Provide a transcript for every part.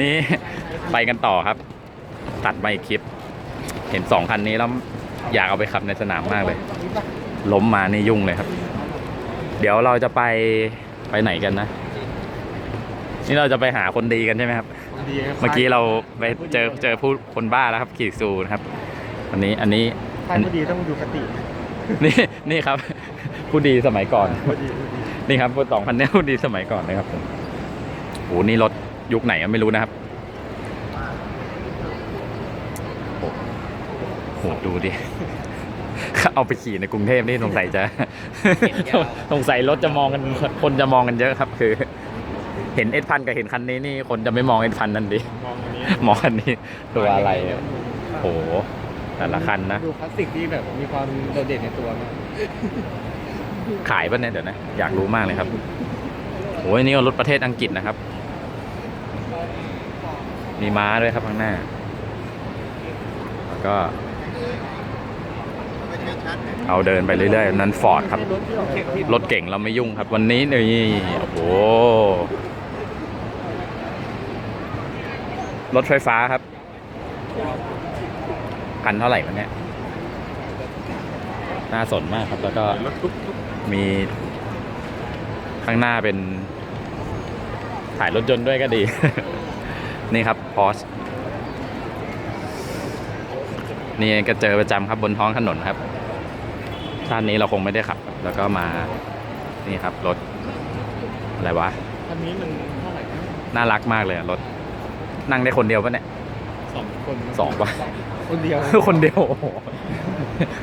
นี่ไปกันต่อครับ ตัดมาอีกคลิป เห็นสองคันนี้แล้วอยากเอาไปขับในสนามมากเลย ล้มมานี่ยุ่งเลยครับ เดี๋ยวเราจะไปไปไหนกันนะ นี่เราจะไปหาคนดีกันใช่ไหมครับ เมื่อกี้เราไปเจอเจอผู้คนบ้าแล้วครับขี่ซูนะครับวันนี้อันนี้ท่านพอดีต้องดูคติ นี่นี่ครับ ผู้ดีสมัยก่อนพอดีพอดีนี่ครับสองพันเนี้ผู้ดีสมัยก่อนนะครับผมโอ้นี่รถ ยุคไหนก็ไม่รู้นะครับโอ้โหดูดิ เอาไปขี่ในกรุงเทพนี่สงสัยจะ สงสัยรถจะมองกันคนจะมองกันเยอะครับ คือ เห็นเอ็ดพันกับเห็นคันนี้นี่คนจะไม่มองเอ็ดพันนั่นดิมองอันนี้มองคันนี้ตัวอะไรอะโอ้โหแต่ละคันนะดูคลาสสิกที่แบบมีความโดดเด่นในตัวมากขายป่ะเนี่ยเดี๋ยวนะ อยากรู้มากเลยครับโอ้ยนี่ก็รถประเทศอังกฤษนะครับ มีม้าด้วยครับข้างหน้า แล้วก็ เอาเดินไปเรื่อยๆ นั้นฟอร์ดครับ รถเก่งเราไม่ยุ่งครับ วันนี้นี่โอ้โห รถไฟฟ้าครับพันเท่าไหร่วันนี้น่าสนมากครับ แล้วก็มีข้างหน้าเป็น ถ่ายรถยนต์ด้วยก็ดี นี่ครับพอสนี่ก็เจอประจำครับบนท้องถนนครับชาตินี้เราคงไม่ได้ขับ แล้วก็มา นี่ครับรถ อะไรวะคันนี้มันเท่าไหร่นะน่ารักมากเลยอะรถ นั่งได้คนเดียวปะเนี่ยสองคนสองปะคนเดียว คนเดียวโอ้โห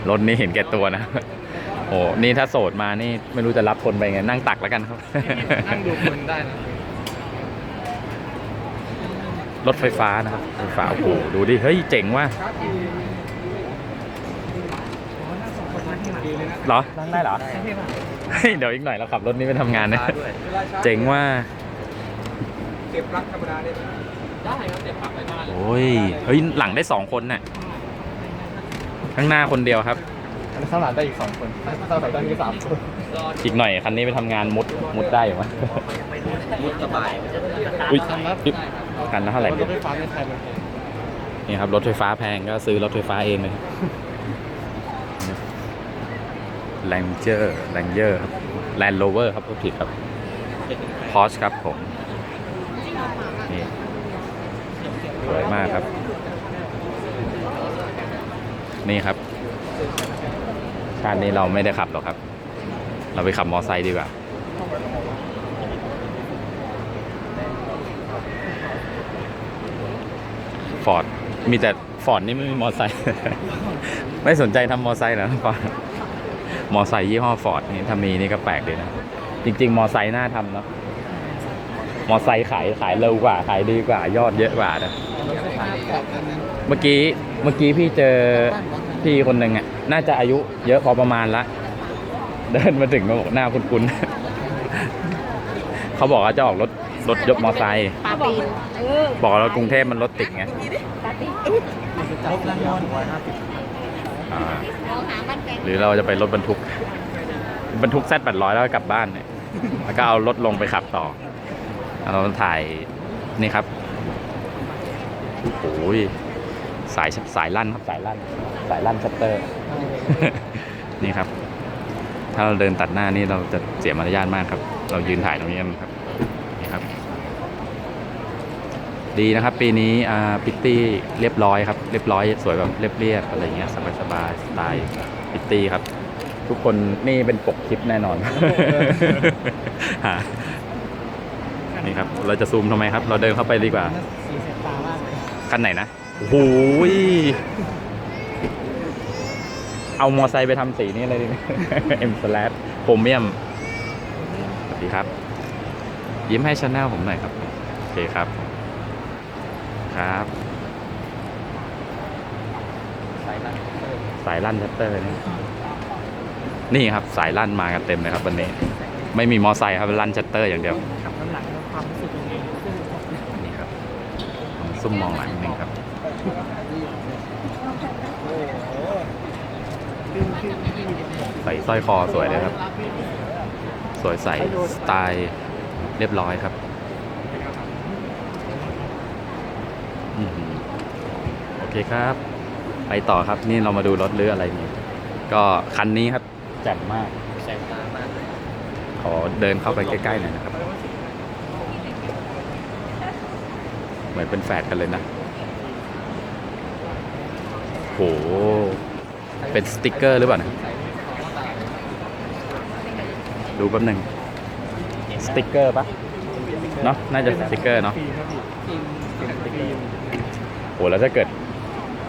รถนี้เห็นแก่ตัวนะ โอ้นี่ถ้าโสดมานี่ไม่รู้จะรับคนไปไง นั่งตักแล้วกันครับ นั่งดูคนได้นะ รถไฟฟ้านะครับไฟฟ้าโอ้โหดูดิ เฮ้ย เจ๋งว่ะเหรอ นั่งได้เหรอ เฮ้ย เดี๋ยวอีกหน่อยเราขับรถนี้ไปทำงานนะ เจ๋งว่าเก็บปลั๊กธรรมดาได้ไหมได้ครับเก็บปลั๊กไว้บ้านโอ้ย เฮ้ย หลังได้สองคนน่ะ ข้างหน้าคนเดียวครับ ข้างหลังได้อีกสองคนข้างหลังได้อีกสามคน อีกหน่อยคันนี้ไปทำงานมุด มุดได้อยู่มั้ยมุดสบายอุ้ย คันละอุ๊ยคันละเท่าไหร่รถไฟฟ้าในไทยมันแพงนี่ครับรถไฟฟ้าแพงก็ซื้อรถไฟฟ้าเองเลยแลนเจอร์แลนเจอร์ครับแลนโรเวอร์ครับพูดผิดครับพอชครับผมนี่สวยมากครับ นี่ครับ ชาตินี้เราไม่ได้ขับหรอกครับ เราไปขับมอไซค์ดีกว่า ฟอร์ดมีแต่ฟอร์ดนี่ไม่มีมอไซค์ไม่สนใจทำมอไซค์เหรอฟอร์ดมอไซค์ยี่ห้อฟอร์ดนี่ถ้ามีนี่ก็แปลกดีนะ จริง ๆ มอไซค์น่าทำเนาะมอไซค์ขายขายเร็วกว่าขายดีกว่ายอดเยอะกว่านะเมื่อกี้เมื่อกี้พี่เจอพี่คนหนึ่งอะน่าจะอายุเยอะพอประมาณละ เดินมาถึงก็บอกหน้าคุ้นๆเขาบอกว่าจะออกรถ รถยกมอไซค์ปาปีนเออบอกว่ากรุงเทพมันรถติดไงปาปีนรถละร้อยห้าสิบอ่าเราหาบ้านแปลงหรือเราจะไปรถบรรทุก บรรทุกแซดแปดร้อยแล้วก็กลับบ้านเนี่ยแล้วก็เอารถลงไปขับต่อเราถ่ายนี่ครับโอ้ยสายสายลั่นครับสายลั่นสายลั่นชัตเตอร์ นี่ครับ ถ้าเราเดินตัดหน้านี่เราจะเสียมารยาทมากครับ เรายืนถ่ายตรงนี้กันครับ นี่ครับ ดีนะครับปีนี้อ่าพิตตี้เรียบร้อยครับเรียบร้อยสวยแบบเรียบๆอะไรเงี้ยสบายๆสไตล์พิตตี้ครับ ทุกคนนี่เป็นปกคลิปแน่นอนฮะนี่ครับเราจะซูมทำไมครับ เราเดินเข้าไปดีกว่าสีเสียตามากเลยคันไหนนะโอ้โหยเอามอไซค์ไปทำสีนี่เลยดิเอ็มสแลปโพเมียมสวัสดีครับ ยิ้มให้ชาแนลผมหน่อยครับ โอเคครับ ครับสายลั่นสายลั่นชัตเตอร์นี่นี่ครับสายลั่นมากันเต็มเลยครับวันนี้ ไม่มีมอไซค์ครับลั่นชัตเตอร์อย่างเดียวขับน้ำหลังแล้วความรู้สึกตรงนี้นี่ครับผมซุ่มมองหลังนึงครับใส่สร้อยคอสวยเลยครับ สวยใสสไตล์เรียบร้อยครับ อืม โอเคครับ ไปต่อครับนี่เรามาดูรถหรืออะไรนี่ก็คันนี้ครับแจ่มมากแสงตามากเลยขอเดินเข้าไปใกล้ๆหน่อยนะครับ เหมือนเป็นแฝดกันเลยนะโหเป็นสติกเกอร์หรือเปล่าเนะดูแป๊บหนึ่งสติกเกอร์ปะเนาะน่าจะสติกเกอร์เนาะ โหแล้วถ้าเกิด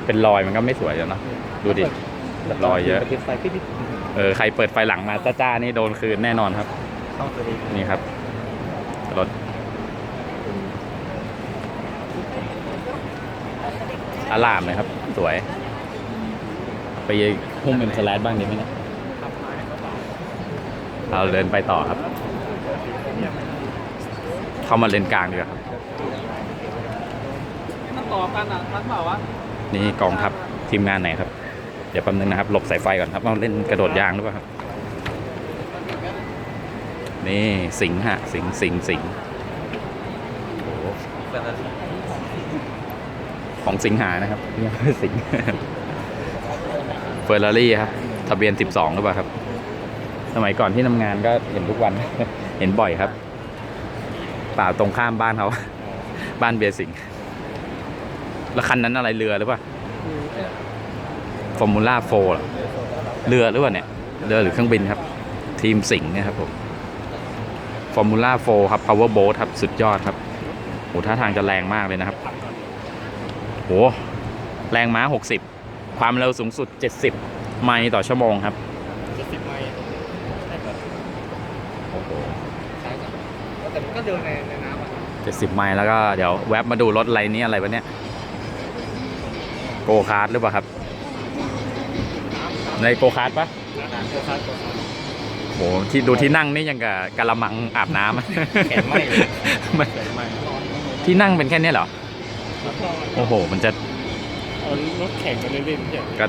เป็นรอยมันก็ไม่สวยแล้วเนาะดูดิ รอยเยอะติดไฟพี่พี่เออใครเปิดไฟหลังมาจ้าๆนี่โดนคืนแน่นอนครับต้องตัวนี้นี่ครับรถอลามเลยครับ สวย ไปหุ้มเป็นสแลดบ้างดีไหมเนี่ยเราเดินไปต่อครับ เข้ามาเลนกลางดีกว่าครับมัน ต่อกันอะทันเปล่าวะนี่กองทัพทีมงานไหนครับ เดี๋ยวแป๊บนึงนะครับ หลบสายไฟก่อนครับเอาเล่นกระโดดยางหรือเปล่าครับ นี่สิงห์ฮะ สิงห์สิงห์สิงห์โอ้โหของสิงหานะครับนี่คือสิงห์เฟอร์รารี่ครับ ทะเบียน 12หรือเปล่าครับ สมัยก่อนที่ทำงานก็เห็นทุกวัน เห็นบ่อยครับป่าตรงข้ามบ้านเขา บ้านเบียร์สิงห์ แล้วคันนั้นอะไรเรือหรือเปล่าฟอร์มูล่าโฟร์เรือหรือเปล่าเนี่ย เรือหรือเครื่องบินครับ ทีมสิงห์เนะครับผมฟอร์มูล่าโฟครับ power boat ครับ สุดยอดครับโหท่าทางจะแรงมากเลยนะครับโหแรงม้า 60 ความเร็วสูงสุด 70 ไมล์ต่อชั่วโมงครับเจ็ดสิบไมล์โอ้โหใช่ครับแต่มันก็เดินในในน้ำอะ70 ไมล์แล้วก็เดี๋ยวแวบมาดูรถอะไรนี้อะไรวะเนี่ย โกคาร์ดหรือเปล่าครับ ในโกคาร์ดปะน้ำตัวคัดตัวคัดโหที่ดูที่นั่งนี่ยังกับกะละมังอาบน้ำอะแขนไหม้เลยไม่แขนไหม้ที่นั่งเป็นแค่เนี้ยเหรอ โอ้โห มันจะเอารถแข่งกันเล่นๆเนี่ยก็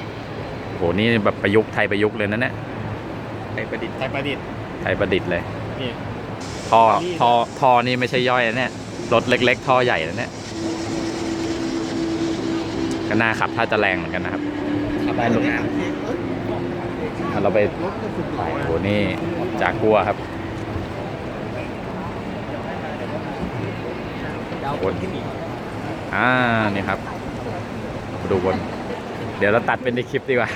โหนี่แบบประยุกต์ไทยประยุกต์เลยนะเนี่ยไทยประดิษฐ์ไทยประดิษฐ์ไทยประดิษฐ์เลยนี่ท่อนี่ท่อท่อนี่ไม่ใช่ย่อยนะเนี่ยรถเล็ก ๆ ท่อใหญ่นะเนี่ย ก็น่าขับถ้าจะแรงเหมือนกันนะครับได้โรงงานถ้าเราไปถ่ายโหนี่จากกัวครับดาวบนที่หนีอ่านี่ครับมาดูบน เดี๋ยวเราตัดเป็นในคลิปดีกว่า